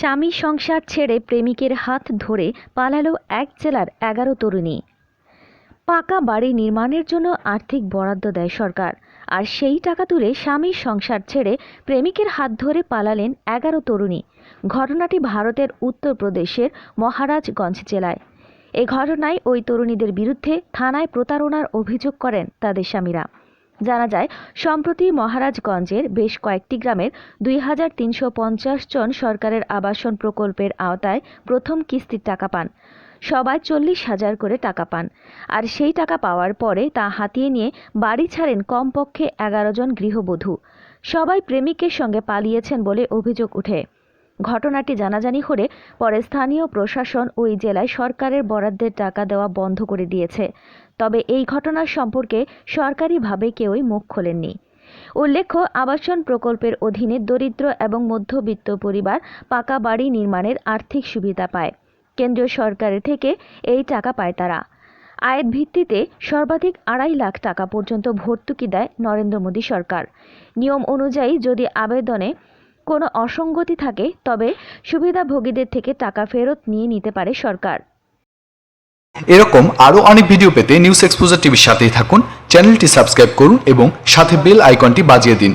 স্বামী সংসার ছেড়ে প্রেমিকের হাত ধরে পালালো এক জেলার এগারো তরুণী। পাকা বাড়ি নির্মাণের জন্য আর্থিক বরাদ্দ দেয় সরকার, আর সেই টাকা তুলে স্বামীর সংসার ছেড়ে প্রেমিকের হাত ধরে পালালেন এগারো তরুণী। ঘটনাটি ভারতের উত্তরপ্রদেশের মহারাজগঞ্জ জেলায়। এ ঘটনায় ওই তরুণীদের বিরুদ্ধে থানায় প্রতারণার অভিযোগ করেন তাদের স্বামীরা। জানা যায়, সম্প্রতি মহারাজগঞ্জের বেশ কয়েকটি গ্রামের দুই হাজার তিনশো পঞ্চাশ জন সরকারের আবাসন প্রকল্পের আওতায় প্রথম কিস্তির টাকা পান। সবাই চল্লিশ হাজার করে টাকা পান। আর সেই টাকা পাওয়ার পরে তা হাতিয়ে নিয়ে বাড়ি ছাড়েন কমপক্ষে এগারো জন গৃহবধূ। সবাই প্রেমিকের সঙ্গে পালিয়েছেন বলে অভিযোগ ওঠে। ঘটনাটি জানাজানি হলে পরে স্থানীয় প্রশাসন ওই জেলায় সরকারের বরাদ্দের টাকা দেওয়া বন্ধ করে দিয়েছে। তবে এই ঘটনার সম্পর্কে সরকারিভাবে কেউই মুখ খোলেননি। উল্লেখ্য, আবাসন প্রকল্পের অধীনে দরিদ্র এবং মধ্যবিত্ত পরিবার পাকা বাড়ি নির্মাণের আর্থিক সুবিধা পায়। কেন্দ্রীয় সরকারের থেকে এই টাকা পায় তারা। আয়ের ভিত্তিতে সর্বাধিক আড়াই লাখ টাকা পর্যন্ত ভর্তুকি দেয় নরেন্দ্র মোদী সরকার। নিয়ম অনুযায়ী যদি আবেদনে কোনো অসঙ্গতি থাকে, তবে সুবিধাভোগীদের থেকে টাকা ফেরত নিয়ে নিতে পারে সরকার। এরকম আরও অনেক ভিডিও পেতে নিউজ এক্সপোজার টিভির সাথেই থাকুন, চ্যানেলটি সাবস্ক্রাইব করুন এবং সাথে বেল আইকনটি বাজিয়ে দিন।